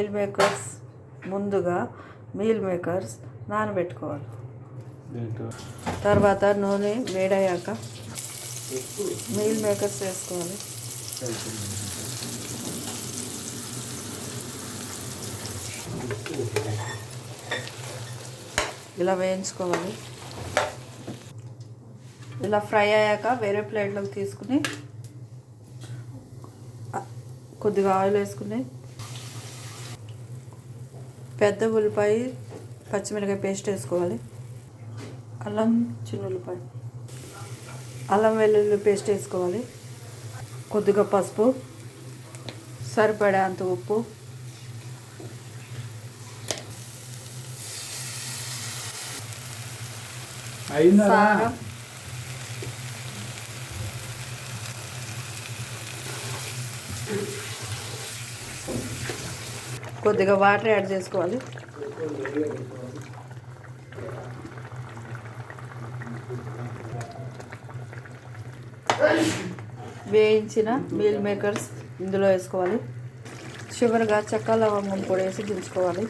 Meal makers ముందుగా meal makers నానబెట్టుకోవాలి. తర్వాత నూనె వేడయ్యాక మీల్ మేకర్స్ వేసుకోవాలి. ఇలా వేయించుకోవాలి. ఇలా ఫ్రై అయ్యాక వేరే ప్లేట్లోకి తీసుకుని కొద్దిగా ఆయిల్ వేసుకుని పెద్ద ఉల్లిపాయ పచ్చిమిరకాయ పేస్ట్ వేసుకోవాలి. అల్లం చిన్న ఉల్లిపాయ. అల్లం వెల్లుల్లి పేస్ట్ వేసుకోవాలి. కొద్దిగా పసుపు. సరిపడే అంత ఉప్పు సారం కొద్దిగా వాటర్ యాడ్ చేసుకోవాలి. వేయించిన మీల్ మేకర్స్ ఇందులో వేసుకోవాలి. షుగర్గా చెక్క లవంగం పొడి వేసి దించుకోవాలి.